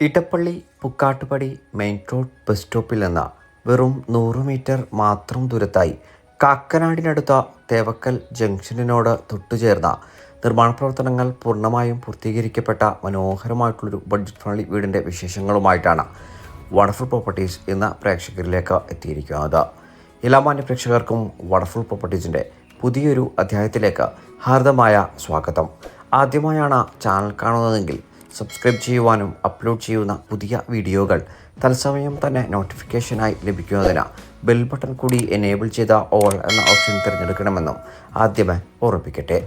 Edappally Pukkattupady main road bus സ്റ്റോപ്പിൽ നിന്ന് വെറും നൂറ് മീറ്റർ മാത്രം ദൂരത്തായി കാക്കനാടിനടുത്ത തേവക്കൽ ജംഗ്ഷനിനോട് തൊട്ടുചേർന്ന നിർമ്മാണ പ്രവർത്തനങ്ങൾ പൂർണമായും പൂർത്തീകരിക്കപ്പെട്ട മനോഹരമായിട്ടുള്ളൊരു ബഡ്ജറ്റ് ഫ്രണ്ട്ലി വീടിന്റെ വിശേഷങ്ങളുമായിട്ടാണ് വണ്ടർഫുൾ പ്രോപ്പർട്ടീസ് ഇന്ന് പ്രേക്ഷകരിലേക്ക് എത്തിയിരിക്കുന്നത്. എല്ലാ മാന്യ പ്രേക്ഷകർക്കും വണ്ടർഫുൾ പ്രോപ്പർട്ടീസിന്റെ പുതിയൊരു അധ്യായത്തിലേക്ക് ഹാർദമായ സ്വാഗതം. ആദ്യമായാണ് ചാനൽ കാണുന്നതെങ്കിൽ സബ്സ്ക്രൈബ് ചെയ്യുവാനും അപ്ലോഡ് ചെയ്യുന്ന പുതിയ വീഡിയോകൾ തത്സമയം തന്നെ നോട്ടിഫിക്കേഷനായി ലഭിക്കുന്നതിന് ബെൽ ബട്ടൺ കൂടി എനേബിൾ ചെയ്ത ഓൾ എന്ന ഓപ്ഷൻ തിരഞ്ഞെടുക്കണമെന്നും ആദ്യമേ ഓർമ്മിപ്പിക്കട്ടെ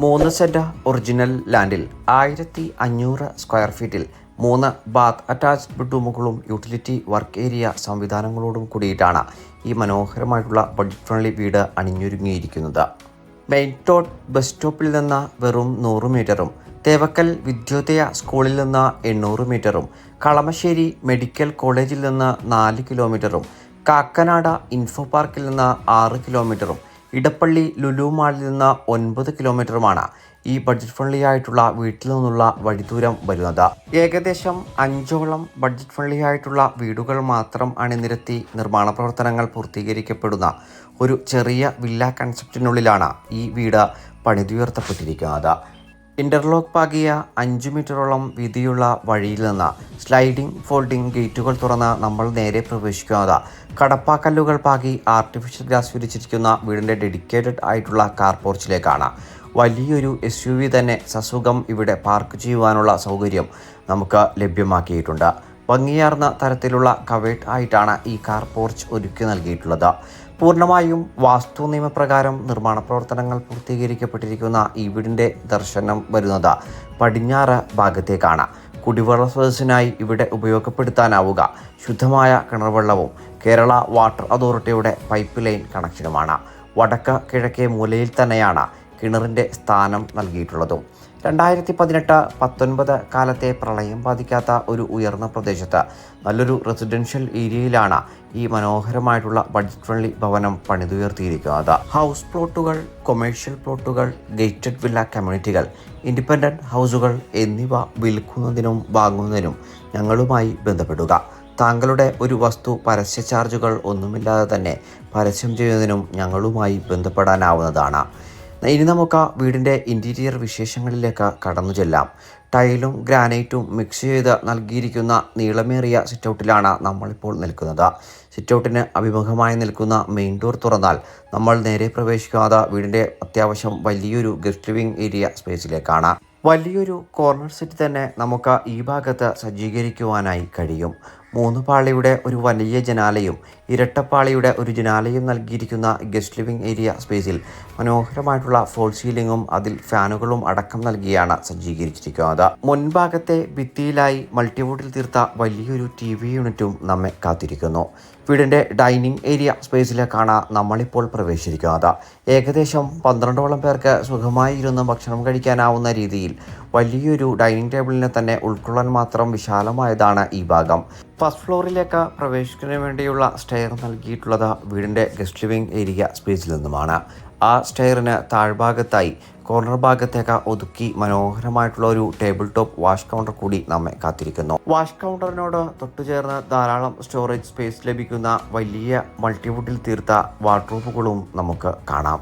മൂന്ന് സെന്റ് ഒറിജിനൽ ലാൻഡിൽ ആയിരത്തി അഞ്ഞൂറ് സ്ക്വയർ ഫീറ്റിൽ മൂന്ന് ബാത്ത് അറ്റാച്ച്ഡ് ബെഡ്റൂമുകളും യൂട്ടിലിറ്റി വർക്ക് ഏരിയ സംവിധാനങ്ങളോടും കൂടിയിട്ടാണ് ഈ മനോഹരമായിട്ടുള്ള ബഡ്ജറ്റ് ഫ്രണ്ട്ലി വീട് അണിഞ്ഞൊരുങ്ങിയിരിക്കുന്നത്. റോഡ് ബസ് സ്റ്റോപ്പിൽ നിന്ന് വെറും നൂറ് മീറ്ററും തേവക്കൽ വിദ്യോദയ സ്കൂളിൽ നിന്ന് എണ്ണൂറ് മീറ്ററും കളമശ്ശേരി മെഡിക്കൽ കോളേജിൽ നിന്ന് നാല് കിലോമീറ്ററും കാക്കനാട ഇൻഫോ പാർക്കിൽ നിന്ന് ആറ് കിലോമീറ്ററും ഇടപ്പള്ളി ലുലു മാളിൽ നിന്ന് ഒൻപത് കിലോമീറ്ററുമാണ് ഈ ബഡ്ജറ്റ് ഫ്രണ്ട്ലി ആയിട്ടുള്ള വീട്ടിൽ നിന്നുള്ള വഴിദൂരം വരുന്നത്. ഏകദേശം അഞ്ചോളം ബഡ്ജറ്റ് ഫ്രണ്ട്ലി ആയിട്ടുള്ള വീടുകൾ മാത്രം അണിനിരത്തി നിർമ്മാണ പ്രവർത്തനങ്ങൾ പൂർത്തീകരിക്കപ്പെടുന്ന ഒരു ചെറിയ വില്ല കൺസെപ്റ്റിനുള്ളിലാണ് ഈ വീട് പണിതുയർത്തപ്പെട്ടിരിക്കുന്നത്. ഇന്റർലോക്ക് പാകിയ അഞ്ച് മീറ്ററോളം വീതിയുള്ള വഴിയിൽ നിന്ന് സ്ലൈഡിംഗ് ഫോൾഡിംഗ് ഗേറ്റുകൾ തുറന്ന് നമ്മൾ നേരെ പ്രവേശിക്കുന്നത്. കടപ്പാക്കല്ലുകൾ പാകി ആർട്ടിഫിഷ്യൽ ഗ്ലാസ് വിരിച്ചിരിക്കുന്ന വീടിന്റെ ഡെഡിക്കേറ്റഡ് ആയിട്ടുള്ള കാർ പോർച്ചിലേക്കാണ് വലിയൊരു എസ് യു വി തന്നെ സസുഖം ഇവിടെ പാർക്ക് ചെയ്യുവാനുള്ള സൗകര്യം നമുക്ക് ലഭ്യമാക്കിയിട്ടുണ്ട്. ഭംഗിയാർന്ന തരത്തിലുള്ള കവേട്ട് ആയിട്ടാണ് ഈ കാർ പോർച്ച് ഒരുക്കി നൽകിയിട്ടുള്ളത്. പൂർണമായും വാസ്തു നിയമപ്രകാരം നിർമ്മാണ പ്രവർത്തനങ്ങൾ പൂർത്തീകരിക്കപ്പെട്ടിരിക്കുന്ന ഈ വീടിന്റെ ദർശനം വരുന്നത് പടിഞ്ഞാറ് ഭാഗത്തേക്കാണ്. കുടിവെള്ള സ്രോതസ്സിനായി ഇവിടെ ഉപയോഗപ്പെടുത്താനാവുക. ശുദ്ധമായ കിണർവെള്ളവും കേരള വാട്ടർ അതോറിറ്റിയുടെ പൈപ്പ് ലൈൻ കണക്ഷനുമാണ്. വടക്ക് കിഴക്കേ മൂലയിൽ തന്നെയാണ് കിണറിന്റെ സ്ഥാനം നൽകിയിട്ടുള്ളതും. രണ്ടായിരത്തി പതിനെട്ട് പത്തൊൻപത് കാലത്തെ പ്രളയം ബാധിക്കാത്ത ഒരു ഉയർന്ന പ്രദേശത്ത് നല്ലൊരു റെസിഡൻഷ്യൽ ഏരിയയിലാണ് ഈ മനോഹരമായിട്ടുള്ള ബഡ്ജറ്റ് ഫ്രണ്ട്ലി ഭവനം പണിതുയർത്തിയിരിക്കുന്നത്. ഹൗസ് പ്ലോട്ടുകൾ കൊമേഴ്ഷ്യൽ പ്ലോട്ടുകൾ ഗേറ്റഡ് വില്ല കമ്മ്യൂണിറ്റികൾ ഇൻഡിപെൻഡന്റ് ഹൗസുകൾ എന്നിവ വിൽക്കുന്നതിനും വാങ്ങുന്നതിനും ഞങ്ങളുമായി ബന്ധപ്പെടുക. താങ്കളുടെ ഒരു വസ്തു പരസ്യ ചാർജുകൾ ഒന്നുമില്ലാതെ തന്നെ പരസ്യം ചെയ്യുന്നതിനും ഞങ്ങളുമായി ബന്ധപ്പെടാനാവുന്നതാണ്. ഇനി നമുക്ക് വീടിന്റെ ഇന്റീരിയർ വിശേഷങ്ങളിലേക്ക് കടന്നു ചെല്ലാം. ടൈലും ഗ്രാനൈറ്റും മിക്സ് ചെയ്ത് നൽകിയിരിക്കുന്ന നീളമേറിയ സിറ്റൗട്ടിലാണ് നമ്മളിപ്പോൾ നിൽക്കുന്നത്. സിറ്റൗട്ടിന് അഭിമുഖമായി നിൽക്കുന്ന മെയിൻ ഡോർ തുറന്നാൽ നമ്മൾ നേരെ പ്രവേശിക്കാതെ വീടിന്റെ അത്യാവശ്യം വലിയൊരു ഗസ്റ്റ് ലിവിംഗ് ഏരിയ സ്പേസിലേക്കാണ് വലിയൊരു കോർണർ സെറ്റ് തന്നെ നമുക്ക് ഈ ഭാഗത്ത് സജ്ജീകരിക്കുവാനായി കഴിയും. മൂന്ന് പാളിയുടെ ഒരു വലിയ ജനാലയും ഇരട്ടപ്പാളിയുടെ ഒരു ജനാലയും നൽകിയിരിക്കുന്ന ഗസ്റ്റ് ലിവിംഗ് ഏരിയ സ്പേസിൽ മനോഹരമായിട്ടുള്ള ഫോൾ സീലിംഗും അതിൽ ഫാനുകളും അടക്കം നൽകിയാണ് സജ്ജീകരിച്ചിരിക്കുന്നത്. മുൻഭാഗത്തെ ഭിത്തിയിലായി മൾട്ടിവുഡിൽ തീർത്ത വലിയൊരു ടി വി യൂണിറ്റും നമ്മെ കാത്തിരിക്കുന്നു. വീടിന്റെ ഡൈനിങ് ഏരിയ സ്പേസിലേക്കാണ് നമ്മളിപ്പോൾ പ്രവേശിച്ചിരിക്കുന്നത്. ഏകദേശം പന്ത്രണ്ടോളം പേർക്ക് സുഖമായി ഇരുന്ന് ഭക്ഷണം കഴിക്കാനാവുന്ന രീതിയിൽ വലിയൊരു ഡൈനിങ് ടേബിളിനെ തന്നെ ഉൾക്കൊള്ളാൻ മാത്രം വിശാലമായതാണ് ഈ ഭാഗം. ഫസ്റ്റ് ഫ്ലോറിലേക്ക് പ്രവേശിക്കുന്നതിന് വേണ്ടിയുള്ള സ്റ്റെയർ നൽകിയിട്ടുള്ളത് വീടിന്റെ ഗസ്റ്റ് ലിവിംഗ് ഏരിയ സ്പേസിൽ നിന്നുമാണ്. ആ സ്റ്റെയറിന് താഴ്ഭാഗത്തായി കോർണർ ഭാഗത്തേക്ക് ഒതുക്കി മനോഹരമായിട്ടുള്ള ഒരു ടേബിൾ ടോപ്പ് വാഷ് കൗണ്ടർ കൂടി നമ്മെ കാത്തിരിക്കുന്നു. വാഷ് കൗണ്ടറിനോട് തൊട്ടുചേർന്ന് ധാരാളം സ്റ്റോറേജ് സ്പേസ് ലഭിക്കുന്ന വലിയ മൾട്ടിവുഡിൽ തീർത്ത വാർഡ്രോബുകളും നമുക്ക് കാണാം.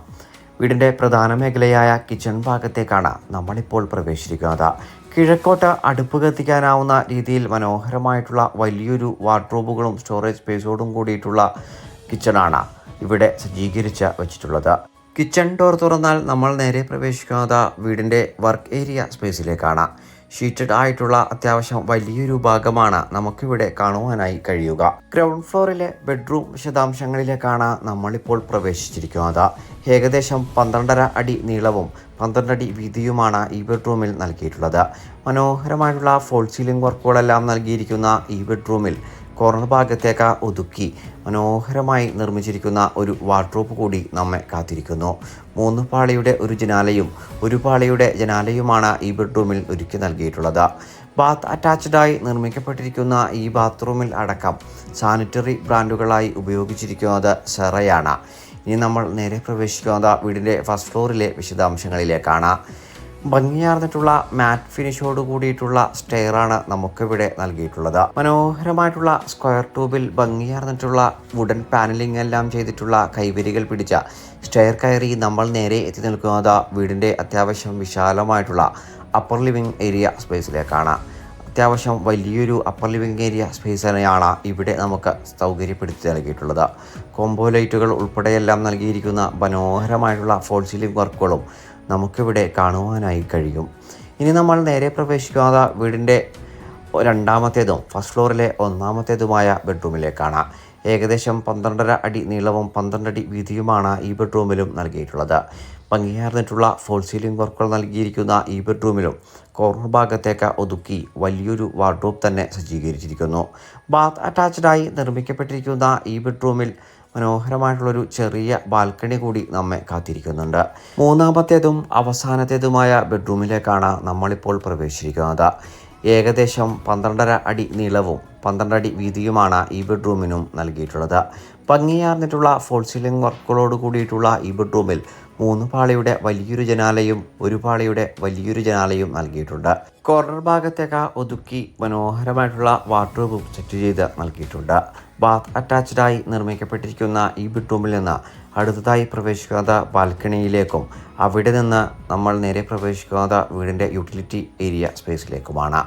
വീടിന്റെ പ്രധാന മേഖലയായ കിച്ചൺ ഭാഗത്തേക്കാണ് നമ്മളിപ്പോൾ പ്രവേശിക്കുന്നത് കിഴക്കോട്ട് അടുപ്പ് കത്തിക്കാനാവുന്ന രീതിയിൽ മനോഹരമായിട്ടുള്ള വലിയൊരു വാർഡ്രോബുകളും സ്റ്റോറേജ് സ്പേസോടും കൂടിയിട്ടുള്ള കിച്ചണാണ് ഇവിടെ സജ്ജീകരിച്ച് വെച്ചിട്ടുള്ളത്. കിച്ചൺ ഡോർ തുറന്നാൽ നമ്മൾ നേരെ പ്രവേശിക്കുന്നത് വീടിന്റെ വർക്ക് ഏരിയ സ്പേസിലേക്കാണ്. ഷീറ്റഡ് ആയിട്ടുള്ള അത്യാവശ്യം വലിയൊരു ഭാഗമാണ് നമുക്കിവിടെ കാണുവാനായി കഴിയുക. ഗ്രൗണ്ട് ഫ്ലോറിലെ ബെഡ്റൂം വിശദാംശങ്ങളിലേക്കാണ് നമ്മളിപ്പോൾ പ്രവേശിച്ചിരിക്കുന്നത്. ഏകദേശം പന്ത്രണ്ടര അടി നീളവും പന്ത്രണ്ട് അടി വീതിയുമാണ് ഈ ബെഡ്റൂമിൽ നൽകിയിട്ടുള്ളത്. മനോഹരമായിട്ടുള്ള ഫോൾ സീലിംഗ് വർക്കുകളെല്ലാം നൽകിയിരിക്കുന്ന ഈ ബെഡ്റൂമിൽ കോർണർ ഭാഗത്തേക്ക് ഒതുക്കി മനോഹരമായി നിർമ്മിച്ചിരിക്കുന്ന ഒരു വാർഡ്രോപ്പ് കൂടി നമ്മെ കാത്തിരിക്കുന്നു. മൂന്ന് പാളിയുടെ ഒരു ജനാലയും ഒരു പാളിയുടെ ജനാലയുമാണ് ഈ ബെഡ്റൂമിൽ ഒരുക്കി നൽകിയിട്ടുള്ളത്. ബാത്ത് അറ്റാച്ച്ഡായി നിർമ്മിക്കപ്പെട്ടിരിക്കുന്ന ഈ ബാത്റൂമിൽ അടക്കം സാനിറ്ററി ബ്രാൻഡുകളായി ഉപയോഗിച്ചിരിക്കുന്നത് സെറയാണ്. ഇനി നമ്മൾ നേരെ പ്രവേശിക്കുന്നത് വീടിന്റെ ഫസ്റ്റ് ഫ്ലോറിലെ വിശദാംശങ്ങളിലേക്കാണ്. ഭംഗിയാർന്നിട്ടുള്ള മാറ്റ് ഫിനിഷോട് കൂടിയിട്ടുള്ള സ്റ്റെയറാണ് നമുക്കിവിടെ നൽകിയിട്ടുള്ളത്. മനോഹരമായിട്ടുള്ള സ്ക്വയർ ട്യൂബിൽ ഭംഗിയാർന്നിട്ടുള്ള വുഡൻ പാനലിംഗ് എല്ലാം ചെയ്തിട്ടുള്ള കൈവരികൾ പിടിച്ച സ്റ്റെയർ കയറി നമ്മൾ നേരെ എത്തി നിൽക്കുന്നത് വീടിന്റെ അത്യാവശ്യം വിശാലമായിട്ടുള്ള അപ്പർ ലിവിംഗ് ഏരിയ സ്പേസിലേക്കാണ് അത്യാവശ്യം വലിയൊരു അപ്പർ ലിവിംഗ് ഏരിയ സ്പേസ് തന്നെയാണ് ഇവിടെ നമുക്ക് സൗകര്യപ്പെടുത്തി നൽകിയിട്ടുള്ളത്. കോംബോ ലൈറ്റുകൾ ഉൾപ്പെടെയെല്ലാം നൽകിയിരിക്കുന്ന മനോഹരമായിട്ടുള്ള ഫോൾ സീലിംഗ് വർക്കുകളും നമുക്കിവിടെ കാണുവാനായി കഴിയും. ഇനി നമ്മൾ നേരെ പ്രവേശിക്കാതെ വീടിന്റെ രണ്ടാമത്തേതും ഫസ്റ്റ് ഫ്ലോറിലെ ഒന്നാമത്തേതുമായ ബെഡ്റൂമിലേക്കാണ് ഏകദേശം പന്ത്രണ്ടര അടി നീളവും പന്ത്രണ്ട് അടി വീതിയുമാണ് ഈ ബെഡ്റൂമിലും നൽകിയിട്ടുള്ളത്. ഭംഗിയാർന്നിട്ടുള്ള ഫോൾ സീലിംഗ് വർക്കുകൾ നൽകിയിരിക്കുന്ന ഈ ബെഡ്റൂമിലും കോർണർ ഭാഗത്തേക്ക് ഒതുക്കി വലിയൊരു വാർഡ്രോബ് തന്നെ സജ്ജീകരിച്ചിരിക്കുന്നു. ബാത്ത് അറ്റാച്ച്ഡായി നിർമ്മിക്കപ്പെട്ടിരിക്കുന്ന ഈ ബെഡ്റൂമിൽ മനോഹരമായിട്ടുള്ളൊരു ചെറിയ ബാൽക്കണി കൂടി നമ്മെ കാത്തിരിക്കുന്നുണ്ട്. മൂന്നാമത്തേതും അവസാനത്തേതുമായ ബെഡ്റൂമിലേക്കാണ് നമ്മളിപ്പോൾ പ്രവേശിച്ചിരിക്കുന്നത്. ഏകദേശം പന്ത്രണ്ടര അടി നീളവും പന്ത്രണ്ട് അടി വീതിയുമാണ് ഈ ബെഡ്റൂമിനും നൽകിയിട്ടുള്ളത്. ഭംഗിയാർന്നിട്ടുള്ള ഫോൾ സീലിംഗ് വർക്കുകളോട് കൂടിയിട്ടുള്ള ഈ ബെഡ്റൂമിൽ മൂന്ന് പാളിയുടെ വലിയൊരു ജനാലയും ഒരു പാളിയുടെ വലിയൊരു ജനാലയും നൽകിയിട്ടുണ്ട്. കോർണർ ഭാഗത്തേക്ക് ഒതുക്കി മനോഹരമായിട്ടുള്ള വാർഡ്രോബും സെറ്റ് ചെയ്ത് നൽകിയിട്ടുണ്ട്. ബാത്ത് അറ്റാച്ച്ഡായി നിർമ്മിക്കപ്പെട്ടിരിക്കുന്ന ഈ ബെഡ്റൂമിൽ നിന്ന് അടുത്തതായി പ്രവേശിക്കുന്നത് ബാൽക്കണിയിലേക്കും അവിടെ നിന്ന് നമ്മൾ നേരെ പ്രവേശിക്കുന്നത് വീടിന്റെ യൂട്ടിലിറ്റി ഏരിയ സ്പേസിലേക്കുമാണ്.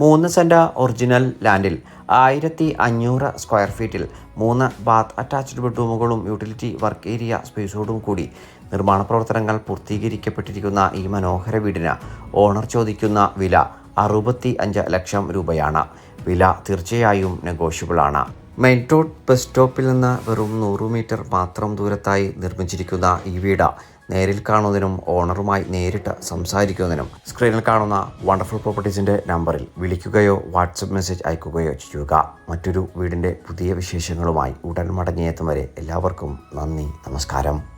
മൂന്ന് സെന്റ ഒറിജിനൽ ലാൻഡിൽ ആയിരത്തി അഞ്ഞൂറ് സ്ക്വയർ ഫീറ്റിൽ മൂന്ന് ബാത്ത് അറ്റാച്ച്ഡ് ബെഡ്റൂമുകളും യൂട്ടിലിറ്റി വർക്ക് ഏരിയ സ്പേസോടും കൂടി നിർമ്മാണ പ്രവർത്തനങ്ങൾ പൂർത്തീകരിക്കപ്പെട്ടിരിക്കുന്ന ഈ മനോഹര വീടിന് ഓണർ ചോദിക്കുന്ന വില അറുപത്തി അഞ്ച് ലക്ഷം രൂപയാണ്. വില തീർച്ചയായും നെഗോഷ്യബിൾ ആണ്. മെയിൻ റോഡ് ബസ് സ്റ്റോപ്പിൽ നിന്ന് വെറും നൂറ് മീറ്റർ മാത്രം ദൂരത്തായി നിർമ്മിച്ചിരിക്കുന്ന ഈ വീട് നേരിൽ കാണുന്നതിനും ഓണറുമായി നേരിട്ട് സംസാരിക്കുന്നതിനും സ്ക്രീനിൽ കാണുന്ന വണ്ടർഫുൾ പ്രോപ്പർട്ടീസിന്റെ നമ്പറിൽ വിളിക്കുകയോ വാട്സപ്പ് മെസ്സേജ് അയക്കുകയോ ചെയ്യുക. മറ്റൊരു വീടിന്റെ പുതിയ വിശേഷങ്ങളുമായി ഉടൻ മടങ്ങിയെത്തും വരെ എല്ലാവർക്കും നന്ദി നമസ്കാരം.